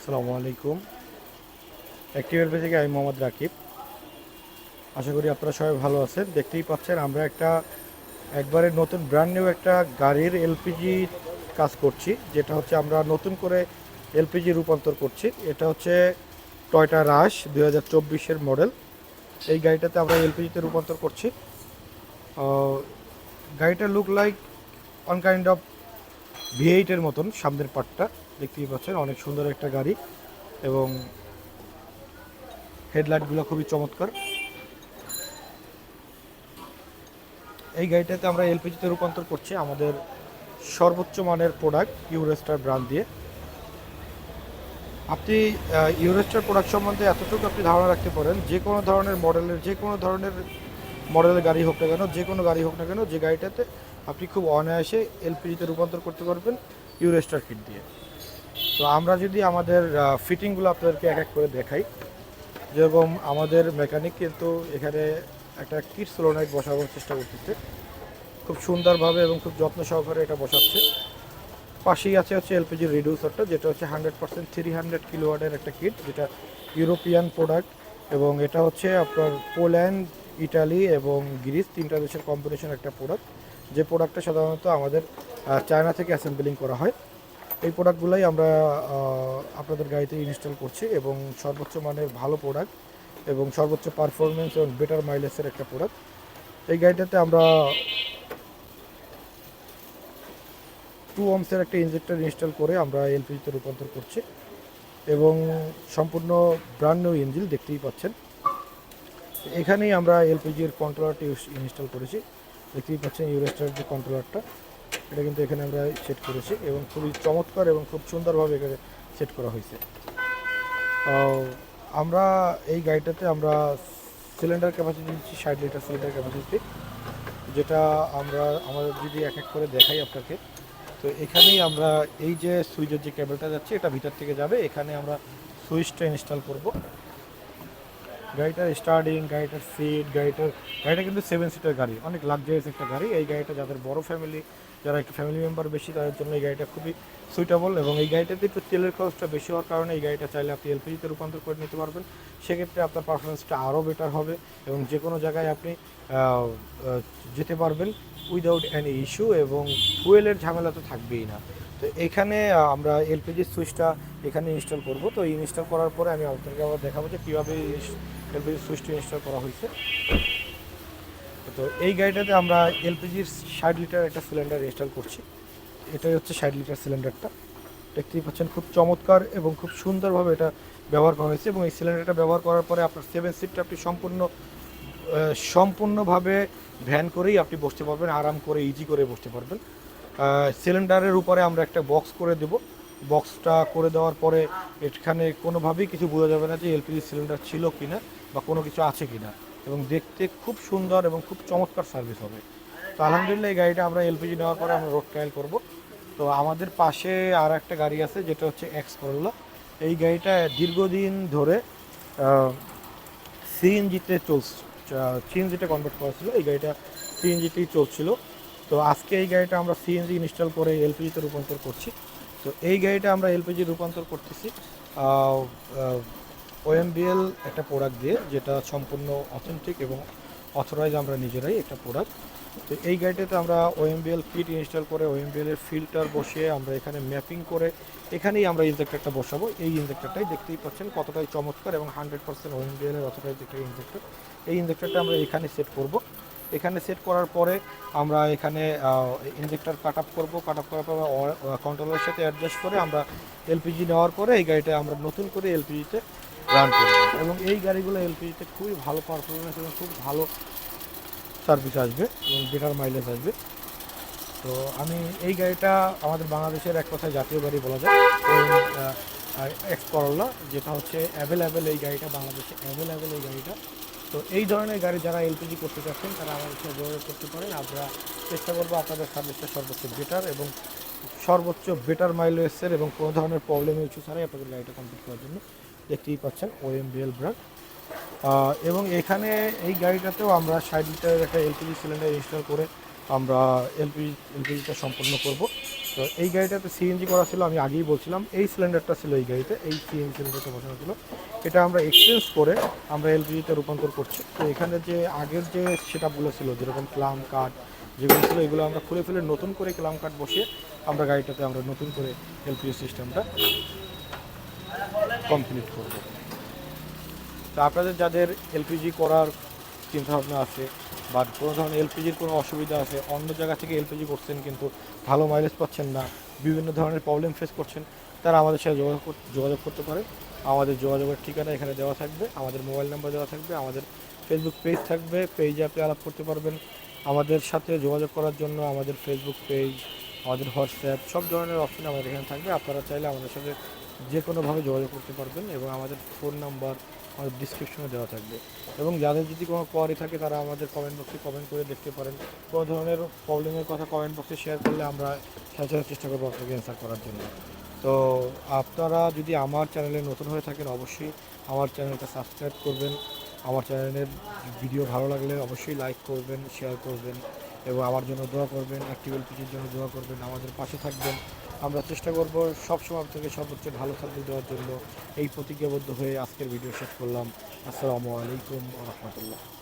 আসসালামু আলাইকুম। অ্যাক্টিভের থেকে আমি মোহাম্মদ রাকিব। আশা করি আপনারা সবাই ভালো আছেন। দেখতেই পাচ্ছেন, আমরা একটা একবারে নতুন ব্র্যান্ড নিউ একটা গাড়ির এলপিজি কাজ করছি, যেটা হচ্ছে আমরা নতুন করে এলপিজি রূপান্তর করছি। এটা হচ্ছে টয়টা রাশ দুই হাজার চব্বিশের মডেল। এই গাড়িটাতে আমরা এলপিজিতে রূপান্তর করছি। গাড়িটা look like on kind of V এইটের মতন সামনের পার্টটা দেখতেই পাচ্ছেন, অনেক সুন্দর একটা গাড়ি এবং হেডলাইটগুলো খুবই চমৎকার। এই গাড়িটাতে আমরা এলপিজিতে রূপান্তর করছি আমাদের সর্বোচ্চ মানের প্রোডাক্ট ইউরেস্টার ব্র্যান্ড দিয়ে। আপনি ইউরেস্টার প্রোডাক্ট সম্বন্ধে এতটুকু আপনি ধারণা রাখতে পারেন, যে কোনো ধরনের মডেলের যে কোনো ধরনের মডেলের গাড়ি হোক না কেন, যে কোনো গাড়ি হোক না কেন, যে গাড়িটাতে আপনি খুব অনায়াসে এলপিজিতে রূপান্তর করতে পারবেন ইউরেস্টার কিট দিয়ে। তো আমরা যদি আমাদের ফিটিংগুলো আপনাদেরকে এক এক করে দেখাই। যেরকম আমাদের মেকানিক কিন্তু এখানে একটা কিট সোলোনাইট বসাবার চেষ্টা করতেছে। খুব সুন্দরভাবে এবং খুব যত্ন সহকারে এটা বসাচ্ছে। পাশেই আছে হচ্ছে এলপিজি রিডিউসারটা, যেটা হচ্ছে হান্ড্রেড পার্সেন্ট থ্রি হান্ড্রেড কিলোওয়াটের একটা কিট, যেটা ইউরোপিয়ান প্রোডাক্ট। এবং এটা হচ্ছে আপনার পোল্যান্ড, ইটালি এবং গ্রিস, তিনটা দেশের কম্বিনেশন একটা প্রোডাক্ট। যে প্রোডাক্টটা সাধারণত আমাদের চায়না থেকে অ্যাসেম্বলিং করা হয়, এই প্রোডাক্টগুলোই আমরা আপনাদের গাড়িতে ইনস্টল করছি এবং সর্বোচ্চ মানের ভালো প্রোডাক্ট এবং সর্বোচ্চ পারফরমেন্স এবং বেটার মাইলেজের একটা প্রোডাক্ট এই গাড়িটাতে আমরা টু ওমসের একটা ইনজেক্টর ইনস্টল করে আমরা এলপিজিতে রূপান্তর করছি এবং সম্পূর্ণ ব্র্যান্ড নিউ ইঞ্জিন দেখতেই পাচ্ছেন। এখানেই আমরা এলপিজির কন্ট্রোলারটি ইনস্টল করেছি। দেখতেই পাচ্ছেন ইউরেস্টার যে কন্ট্রোলারটা এটা কিন্তু এখানে আমরা সেট করেছি এবং খুবই চমৎকার এবং খুব সুন্দরভাবে এখানে সেট করা হয়েছে। আমরা এই গাড়িটাতে আমরা সিলিন্ডার ক্যাপাসিটি দিচ্ছি, ষাট লিটার সিলিন্ডার ক্যাপাসিটি যেটা আমরা আমাদের যদি এক এক করে দেখাই আপনাকে, তো এখানেই আমরা এই যে সুইচের যে কেবলটা যাচ্ছে, এটা ভিতর থেকে যাবে। এখানে আমরা সুইচটা ইনস্টল করব। গাড়িটার স্টার্টিং গাড়িটার সিট গাড়িটার গাড়িটা কিন্তু সেভেন সিটার গাড়ি। অনেক লাক্সারিয়াস একটা গাড়ি। এই গাড়িটা যাদের বড় ফ্যামিলি যারা একটু ফ্যামিলি মেম্বার বেশি, তাদের জন্য এই গাড়িটা খুবই সুইটেবল এবং এই গাড়িটাতে একটু তেলের খরচটা বেশি হওয়ার কারণে এই গাড়িটা চাইলে আপনি এলপিজিতে রূপান্তর করে নিতে পারবেন। সেক্ষেত্রে আপনার পারফরমেন্সটা আরও বেটার হবে এবং যে কোনো জায়গায় আপনি যেতে পারবেন উইদাউট এনি ইস্যু এবং ফুয়েলের ঝামেলা তো থাকবেই না। তো এখানে আমরা এলপিজি সুইচটা এখানে ইনস্টল করব। তো ইনস্টল করার পরে আমি আপনাদেরকে আবার দেখাবো যে কীভাবে এলপিজি সুইচটা ইনস্টল করা হয়েছে। তো এই গাড়িটাতে আমরা এলপিজির ষাট লিটার একটা সিলিন্ডার ইনস্টল করছি। এটাই হচ্ছে ষাট লিটার সিলিন্ডারটা। দেখতেই পাচ্ছেন, খুব চমৎকার এবং খুব সুন্দরভাবে এটা ব্যবহার করা হয়েছে এবং এই সিলিন্ডারটা ব্যবহার করার পরে আপনার সেভেন সিটটা আপনি সম্পূর্ণ সম্পূর্ণভাবে ভ্যান করেই আপনি বসতে পারবেন, আরাম করে ইজি করে বসতে পারবেন। সিলিন্ডারের উপরে আমরা একটা বক্স করে দেব। বক্সটা করে দেওয়ার পরে এখানে কোনোভাবেই কিছু বোঝা যাবে না যে এলপিজি সিলিন্ডার ছিল কি না বা কোনো কিছু আছে কি না এবং দেখতে খুব সুন্দর এবং খুব চমৎকার সার্ভিস হবে। তো আলহামদুলিল্লাহ এই গাড়িটা আমরা এলপিজি নেওয়ার পরে আমরা রোড ট্রায়াল করব। তো আমাদের পাশে আর একটা গাড়ি আছে, যেটা হচ্ছে এক্স করলা এই গাড়িটা দীর্ঘদিন ধরে সিএনজিতে চলছে সিএনজিতে কনভার্ট করা ছিল। এই গাড়িটা সিএনজিতেই চলছিল। তো আজকে এই গাড়িটা আমরা সিএনজি ইনস্টল করে এলপিজিতে রূপান্তর করছি। তো এই গাড়িটা আমরা এলপিজি রূপান্তর করতেছি ওএমবিএল একটা প্রোডাক্ট দিয়ে, যেটা সম্পূর্ণ অথেন্টিক এবং অথরাইজ আমরা নিজেরাই একটা প্রোডাক্ট তো এই গাড়িটাতে আমরা ওএমবিএল কিট ইনস্টল করে ওএমবিএল এর ফিল্টার বসিয়ে আমরা এখানে ম্যাপিং করে, এখানেই আমরা ইনজেক্টরটা বসাবো। এই ইনজেক্টরটাই দেখতেই পাচ্ছেন কতটাই চমৎকার এবং হান্ড্রেড পার্সেন্ট ওএমবিএল এর অথরাইজ একটা ইনজেক্টর এই ইনজেক্টরটা আমরা এখানে সেট করব। এখানে সেট করার পরে আমরা এখানে ইনজেক্টর কাট আপ করব। কাট আপ করার পর কন্ট্রোলের সাথে অ্যাডজাস্ট করে আমরা এলপিজি নেওয়ার পরে এই গাড়িটা আমরা নতুন করে এলপিজিতে রান করব। এবং এই গাড়িগুলো এলপিজিতে খুবই ভালো পারফরমেন্স এবং খুব ভালো সার্ভিস আসবে এবং বেটার মাইলেজ আসবে। তো আমি এই গাড়িটা আমাদের বাংলাদেশের এক কথায় জাতীয় গাড়ি বলা যায়। এক্স করলা যেটা হচ্ছে অ্যাভেলেবেল এই গাড়িটা, বাংলাদেশে অ্যাভেলেবেল এই গাড়িটা। তো এই ধরনের গাড়ি যারা এলপিজি করতে চাচ্ছেন, তারা আমাদের সাথে যোগাযোগ করতে পারেন। আমরা চেষ্টা করব আপনাদের সার্ভিসটা সর্বোচ্চ বেটার এবং সর্বোচ্চ বেটার মাইলেজের এবং কোনো ধরনের প্রবলেম ইস্যু ছাড়াই আপনাদের গাড়িটা কমপ্লিট করার জন্য দেখতেই পাচ্ছেন ওএমবিএল ব্র্যান্ড এবং এখানে এই গাড়িটাতেও আমরা ষাট লিটারের একটা এলপিজি সিলিন্ডার ইনস্টল করে আমরা এলপিজি এলপিজিটা সম্পন্ন করব। তো এই গাড়িটাতে সিএনজি করা ছিল, আমি আগেই বলছিলাম, এই সিলিন্ডারটা ছিল এই গাড়িতে, এই সিএনজি সিলিন্ডারটা বসানো ছিল। এটা আমরা এক্সচেঞ্জ করে আমরা এলপিজিতে রূপান্তর করছি। তো এখানে যে আগের যে সেটআপগুলো ছিল, যেরকম ক্লাম কাঠ যেগুলো ছিল, এগুলো আমরা খুলে ফেলে নতুন করে ক্লাম কাঠ বসিয়ে আমরা গাড়িটাতে আমরা নতুন করে এলপিজি সিস্টেমটা কমপ্লিট করব। তো আপনাদের যাদের এলপিজি করার চিন্তাভাবনা আছে, বা কোনো ধরনের এলপিজির কোনো অসুবিধা আছে, অন্য জায়গা থেকে এলপিজি করছেন কিন্তু ভালো মাইলেজ পাচ্ছেন না, বিভিন্ন ধরনের প্রবলেম ফেস করছেন, তারা আমাদের সাথে যোগাযোগ যোগাযোগ করতে পারে। আমাদের যোগাযোগের ঠিকানা এখানে দেওয়া থাকবে, আমাদের মোবাইল নাম্বার দেওয়া থাকবে, আমাদের ফেসবুক পেজ থাকবে পেজে আপনি আলাপ করতে পারবেন। আমাদের সাথে যোগাযোগ করার জন্য আমাদের ফেসবুক পেজ আমাদের হোয়াটসঅ্যাপ সব ধরনের অপশন আমাদের এখানে থাকবে। আপনারা চাইলে আমাদের সাথে যে কোনোভাবে যোগাযোগ করতে পারবেন এবং আমাদের ফোন নাম্বার আমাদের ডিসক্রিপশনে দেওয়া থাকবে। এবং যাদের যদি কোনো কোয়ারি থাকে, তারা আমাদের কমেন্ট বক্সে কমেন্ট করে দেখতে পারেন। কোনো ধরনের প্রবলেমের কথা কমেন্ট বক্সে শেয়ার করলে আমরা সাথে চেষ্টা করব আপনাকে অ্যান্সার করার জন্য। তো আপনারা যদি আমার চ্যানেলে নতুন হয়ে থাকেন, অবশ্যই আমার চ্যানেলটা সাবস্ক্রাইব করবেন। আমার চ্যানেলের ভিডিও ভালো লাগলে অবশ্যই লাইক করবেন শেয়ার করবেন এবং আমার জন্য দোয়া করবেন অ্যাক্টিভ এলপিজির জন্য দোয়া করবেন, আমাদের পাশে থাকবেন। আমরা চেষ্টা করব সবসময় থেকে সর্বোচ্চ ভালো খাদ্য দেওয়ার জন্য এই প্রতিজ্ঞাবদ্ধ হয়ে আজকের ভিডিও শেষ করলাম। আসসালামু আলাইকুম রহমতুল্লাহ।